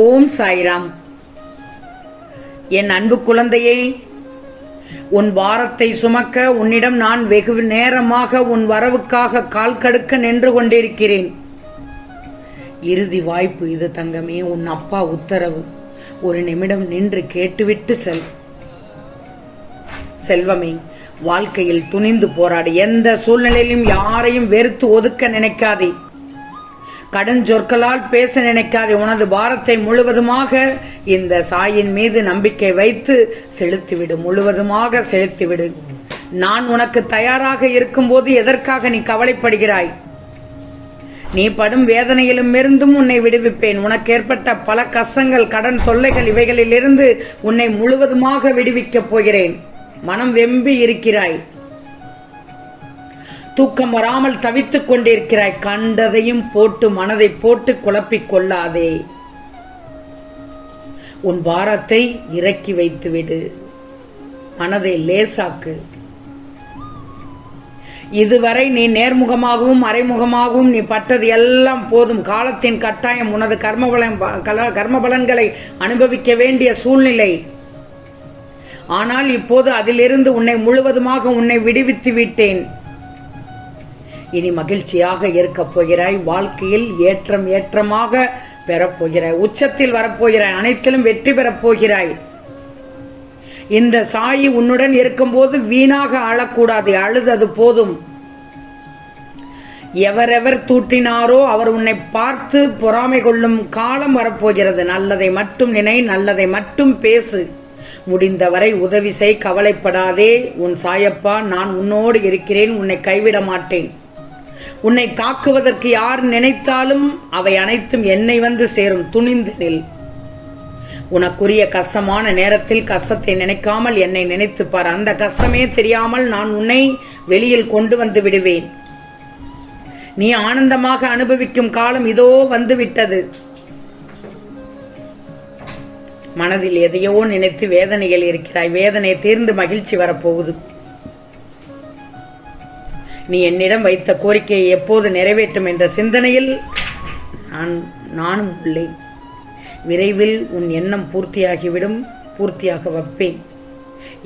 ஓம் சாய்ராம். என் அன்பு குழந்தையே உன் பாரத்தை சுமக்க உன்னிடம் நான் வெகு நேரமாக உன் வரவுக்காக கால் கடுக்க நின்று கொண்டிருக்கிறேன். இறுதி வாய்ப்பு இது தங்கமே உன் அப்பா உத்தரவு. ஒரு நிமிடம் நின்று கேட்டுவிட்டு செல். செல்வமே வாழ்க்கையில் துணிந்து போராடு. எந்த சூழ்நிலையிலும் யாரையும் வெறுத்து ஒதுக்க நினைக்காதே. கடுஞ்சொற்களால் பேச நினைக்காதே உனது பாரத்தை முழுவதுமாக இந்த சாயின் மீது நம்பிக்கை வைத்து செலுத்திவிடு முழுவதுமாக செலுத்திவிடு. நான் உனக்கு தயாராக இருக்கும்போது எதற்காக நீ கவலைப்படுகிறாய்? நீ படும் வேதனையிலும் இருந்தும் உன்னை விடுவிப்பேன். உனக்கு ஏற்பட்ட பல கஷ்டங்கள் கடன் தொல்லைகள் இவைகளிலிருந்து உன்னை முழுவதுமாக விடுவிக்கப் போகிறேன். மனம் வெம்பி இருக்கிறாய். தூக்கம் வராமல் தவித்துக் கொண்டிருக்கிறாய். கண்டதையும் போட்டு மனதை போட்டு குழப்பிக் கொள்ளாதே. உன் பாரத்தை இறக்கி வைத்துவிடு. மனதை லேசாக்கு. இதுவரை நீ நேர்முகமாகவும் மறைமுகமாகவும் நீ பட்டது எல்லாம் போதும். காலத்தின் கட்டாயம் உனது கர்மபலன் கர்ம பலன்களை அனுபவிக்க வேண்டிய சூழ்நிலை. ஆனால் இப்போது அதிலிருந்து உன்னை முழுவதுமாக உன்னை விடுவித்து விட்டேன். இனி மகிழ்ச்சியாக இருக்கப் போகிறாய். வாழ்க்கையில் ஏற்றம் ஏற்றமாக பெறப்போகிறாய். உச்சத்தில் வரப்போகிறாய். அனைத்திலும் வெற்றி பெறப் போகிறாய் இந்த சாயி உன்னுடன் இருக்கும்போது வீணாக அழக்கூடாது அழுதது போதும். எவரெவர் தூட்டினாரோ அவர் உன்னை பார்த்து பொறாமை கொள்ளும் காலம் வரப்போகிறது. நல்லதை மட்டும் நினை நல்லதை மட்டும் பேசு. முடிந்தவரை உதவி செய் கவலைப்படாதே. உன் சாயப்பா நான் உன்னோடு இருக்கிறேன். உன்னை கைவிட மாட்டேன். உன்னை தாக்குவதற்கு யார் நினைத்தாலும் அவை அனைத்தும் என்னை வந்து சேரும். துணிந்து நில். உனக்குரிய கஷ்டமான நேரத்தில் கஷ்டத்தை நினைக்காமல் என்னை நினைத்து பார். அந்த கஷ்டமே தெரியாமல் நான் உன்னை வெளியில் கொண்டு வந்து விடுவேன். நீ ஆனந்தமாக அனுபவிக்கும் காலம் இதோ வந்து விட்டது. மனதில் எதையோ நினைத்து வேதனைகள் இருக்கிறாய். வேதனை தீர்ந்து மகிழ்ச்சி வரப்போகுது. நீ என்னிடம் வைத்த கோரிக்கையை எப்போது நிறைவேற்றும் என்ற சிந்தனையில் நான் நானும் உள்ளேன். விரைவில் உன் எண்ணம் பூர்த்தியாகிவிடும் பூர்த்தியாக வைப்பேன்.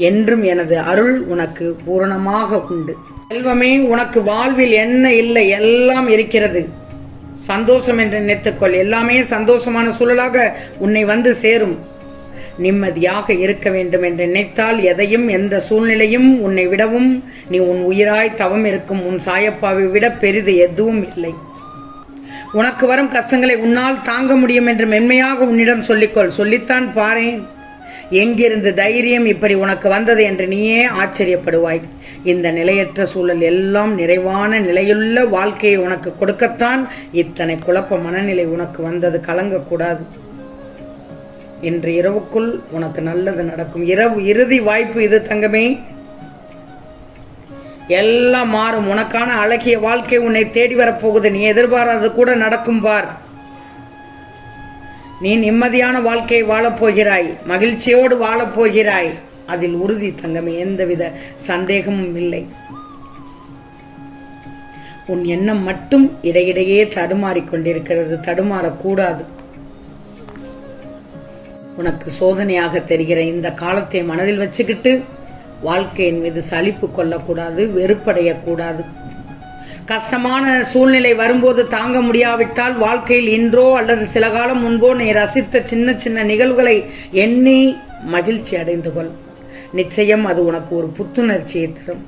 என்றும் எனது அருள் உனக்கு பூரணமாக உண்டு. செல்வமே உனக்கு வாழ்வில் என்ன இல்லை எல்லாம் இருக்கிறது. சந்தோஷம் என்று நினைத்துக்கொள். எல்லாமே சந்தோஷமான சூழலாக உன்னை வந்து சேரும். நிம்மதியாக இருக்க வேண்டும் என்று நினைத்தால் எதையும் எந்த சூழ்நிலையும் உன்னை விடவும் நீ உன் உயிராய் தவம் இருக்கும் உன் சாயப்பாவை விட பெரிது எதுவும் இல்லை. உனக்கு வரும் கஷ்டங்களை உன்னால் தாங்க முடியும் என்று மென்மையாக உன்னிடம் சொல்லிக்கொள். சொல்லித்தான் பாரேன். எங்கிருந்து தைரியம் இப்படி உனக்கு வந்தது என்று நீயே ஆச்சரியப்படுவாய். இந்த நிலையற்ற சூழல் எல்லாம் நிறைவான நிலையுள்ள வாழ்க்கையை உனக்கு கொடுக்கத்தான் இத்தனை குழப்ப மனநிலை உனக்கு வந்தது. கலங்கக்கூடாது. இன்று இரவுக்குள் உனக்கு நல்லது நடக்கும். இரவு இறுதி வாய்ப்பு இது தங்கமே. எல்லாம் மாறும். உனக்கான அழகிய வாழ்க்கை உன்னை தேடி வரப்போகுது. நீ எதிர்பாராது கூட நடக்கும் பார். நீ நிம்மதியான வாழ்க்கையை வாழப்போகிறாய். மகிழ்ச்சியோடு வாழப்போகிறாய். அதில் உறுதி தங்கமே. எந்தவித சந்தேகமும் இல்லை. உன் எண்ணம் மட்டும் இடையிடையே தடுமாறிக் கொண்டிருக்கிறது தடுமாறக்கூடாது. உனக்கு சோதனையாக தெரிகிற இந்த காலத்தை மனதில் வச்சுக்கிட்டு வாழ்க்கையின் மீது சலிப்பு கொள்ளக்கூடாது வெறுப்படையக்கூடாது. கஷ்டமான சூழ்நிலை வரும்போது தாங்க முடியாவிட்டால் வாழ்க்கையில் இன்றோ அல்லது சில காலம் முன்போ நீ ரசித்த சின்ன சின்ன நிகழ்வுகளை எண்ணி மகிழ்ச்சி அடைந்து கொள். நிச்சயம் அது உனக்கு ஒரு புத்துணர்ச்சியை தரும்.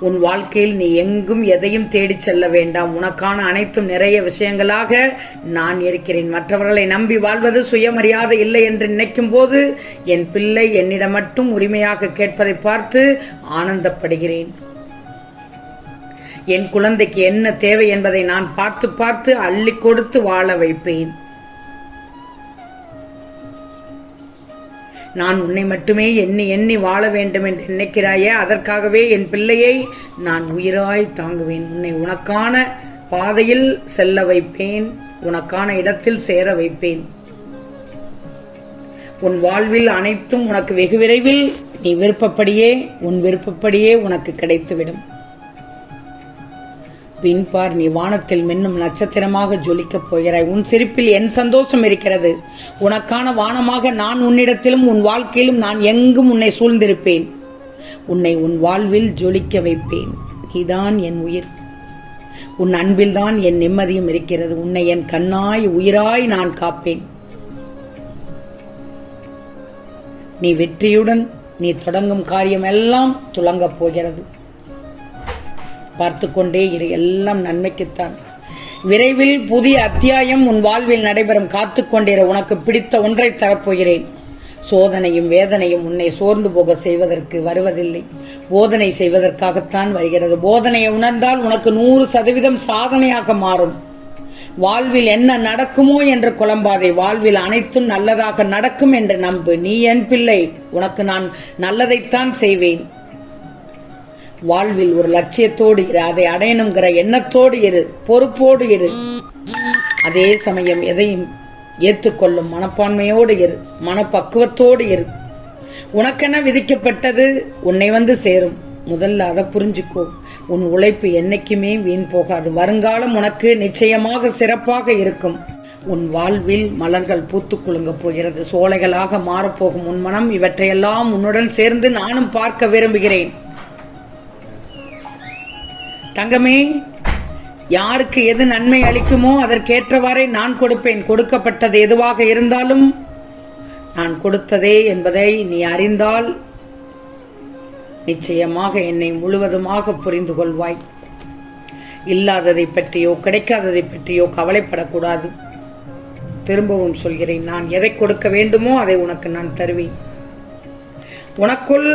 உன் வாழ்க்கையில் நீ எங்கும் எதையும் தேடிச் செல்ல வேண்டாம். உனக்கான அனைத்தும் நிறைய விஷயங்களாக நான் இருக்கிறேன். மற்றவர்களை நம்பி வாழ்வது சுயமரியாதை இல்லை என்று நினைக்கும் போது என் பிள்ளை என்னிடம் மட்டும் உரிமையாக கேட்பதை பார்த்து ஆனந்தப்படுகிறேன். என் குழந்தைக்கு என்ன தேவை என்பதை நான் பார்த்து பார்த்து அள்ளி கொடுத்து வாழ வைப்பேன். நான் உன்னை மட்டுமே எண்ணி எண்ணி வாழ வேண்டும் என்று நினைக்கிறாயே அதற்காகவே என் பிள்ளையை நான் உயிராய் தாங்குவேன். உன்னை உனக்கான பாதையில் செல்ல வைப்பேன் உனக்கான இடத்தில் சேர வைப்பேன். உன் வாழ்வில் அனைத்தும் உனக்கு வெகு விரைவில் நீ விருப்பப்படியே உன் விருப்பப்படியே உனக்கு கிடைத்துவிடும். பின்பார் நீ வானத்தில் மின்னும் நட்சத்திரமாக ஜொலிக்கப் போகிறாய். உன் சிரிப்பில் என் சந்தோஷம் இருக்கிறது. உனக்கான வானமாக நான் உன்னிடத்திலும் உன் வாழ்க்கையிலும் நான் எங்கும் உன்னை சூழ்ந்திருப்பேன். உன்னை உன் வாழ்வில் ஜொலிக்க வைப்பேன். நீதான் என் உயிர். உன் அன்பில்தான் என் நிம்மதியும் இருக்கிறது. உன்னை என் கண்ணாய் உயிராய் நான் காப்பேன். நீ வெற்றியுடன் நீ தொடங்கும் காரியம் எல்லாம் துலங்கப் போகிறது. பார்த்து கொண்டே இரு. எல்லாம் நன்மைக்குத்தான். விரைவில் புதிய அத்தியாயம் உன் வாழ்வில் நடைபெறும். காத்து கொண்டிரு உனக்கு பிடித்த ஒன்றை தரப்போகிறேன். சோதனையும் வேதனையும் உன்னை சோர்ந்து போக செய்வதற்கு வருவதில்லை. போதனை செய்வதற்காகத்தான் வருகிறது. போதனையை உணர்ந்தால் உனக்கு நூறு சதவீதம் சாதனையாக மாறும். வாழ்வில் என்ன நடக்குமோ என்று குழம்பாதே. வாழ்வில் அனைத்தும் நல்லதாக நடக்கும் என்று நம்பு. நீ என் பிள்ளை. உனக்கு நான் நல்லதைத்தான் செய்வேன். வாழ்வில் ஒரு லட்சியத்தோடு இரு அதை அடையணுங்கிற எண்ணத்தோடு இரு பொறுப்போடு இரு. அதே சமயம் எதையும் ஏற்றுக்கொள்ளும் மனப்பான்மையோடு இரு மனப்பக்குவத்தோடு இரு. உனக்கென விதிக்கப்பட்டது உன்னை வந்து சேரும். முதல்ல அதை புரிஞ்சுக்கோ. உன் உழைப்பு என்னைக்குமே வீண் போகாது. வருங்காலம் உனக்கு நிச்சயமாக சிறப்பாக இருக்கும். உன் வாழ்வில் மலர்கள் பூத்து குலுங்க போகிறது. சோலைகளாக மாறப்போகும் உன் மனம் இவற்றையெல்லாம் உன்னுடன் சேர்ந்து நானும் பார்க்க விரும்புகிறேன். தங்கமே யாருக்கு எது நன்மை அளிக்குமோ அதற்கேற்றவாறே நான் கொடுப்பேன். கொடுக்கப்பட்டது எதுவாக இருந்தாலும் நான் கொடுத்ததே என்பதை நீ அறிந்தால் நிச்சயமாக என்னை முழுவதுமாக புரிந்து கொள்வாய். இல்லாததை பற்றியோ கிடைக்காததை பற்றியோ கவலைப்படக்கூடாது. திரும்பவும் சொல்கிறேன் நான் எதை கொடுக்க வேண்டுமோ அதை உனக்கு நான் தருவேன். உனக்குள்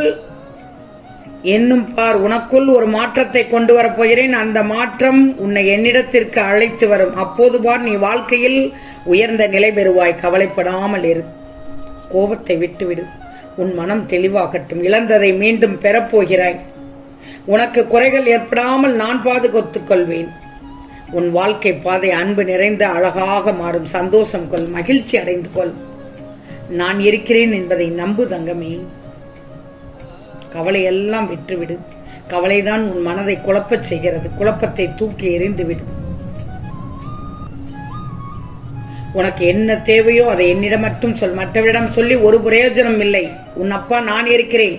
என்னும் பார் உனக்குள் ஒரு மாற்றத்தை கொண்டு வரப்போகிறேன் அந்த மாற்றம் உன்னை என்னிடத்திற்கு அழைத்து வரும். அப்போது பார் நீ வாழ்க்கையில் உயர்ந்த நிலை பெறுவாய். கவலைப்படாமல் இரு. கோபத்தை விட்டுவிடு. உன் மனம் தெளிவாகட்டும். இழந்ததை மீண்டும் பெறப்போகிறாய் உனக்கு குறைகள் ஏற்படாமல் நான் பாதுகாத்துக் கொள்வேன். உன் வாழ்க்கை பாதை அன்பு நிறைந்த அழகாக மாறும். சந்தோஷம் கொள். மகிழ்ச்சி அடைந்து கொள். நான் இருக்கிறேன் என்பதை நம்பு தங்கமே. கவலையெல்லாம் விட்டுவிடு. கவலைதான் உன் மனதை குழப்பச் செய்கிறது. குழப்பத்தை தூக்கி எறிந்துவிடு. உனக்கு என்ன தேவையோ அதை என்னிடம் மட்டும் சொல். மற்றவரிடம் சொல்லி ஒரு பிரயோஜனம் இல்லை. உன் அப்பா நான் இருக்கிறேன்.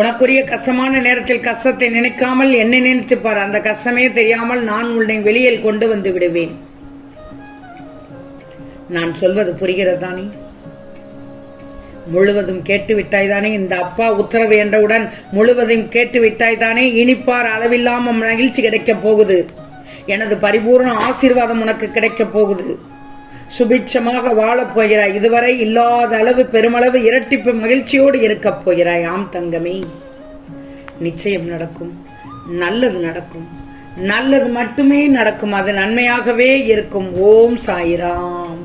உனக்குரிய கஷ்டமான நேரத்தில் கஷ்டத்தை நினைக்காமல் என்னை நினைத்துப்பார். அந்த கஷ்டமே தெரியாமல் நான் உன்னை வெளியில் கொண்டு வந்து விடுவேன். நான் சொல்வது புரிகிறதானே முழுவதும் கேட்டுவிட்டாய்தானே? இந்த அப்பா உத்தரவு என்றவுடன் முழுவதும் கேட்டுவிட்டாய்தானே? இனிப்பார் அளவில்லாம மகிழ்ச்சி கிடைக்கப் போகுது. எனது பரிபூர்ண ஆசீர்வாதம் உனக்கு கிடைக்கப் போகுது. சுபிட்சமாக வாழப் போகிறாய். இதுவரை இல்லாத அளவு பெருமளவு இரட்டிப்பு மகிழ்ச்சியோடு இருக்கப் போகிறாய். ஆம் தங்கமே. நிச்சயம் நடக்கும். நல்லது நடக்கும். நல்லது மட்டுமே நடக்கும். அது நன்மையாகவே இருக்கும். ஓம் சாயிராம்.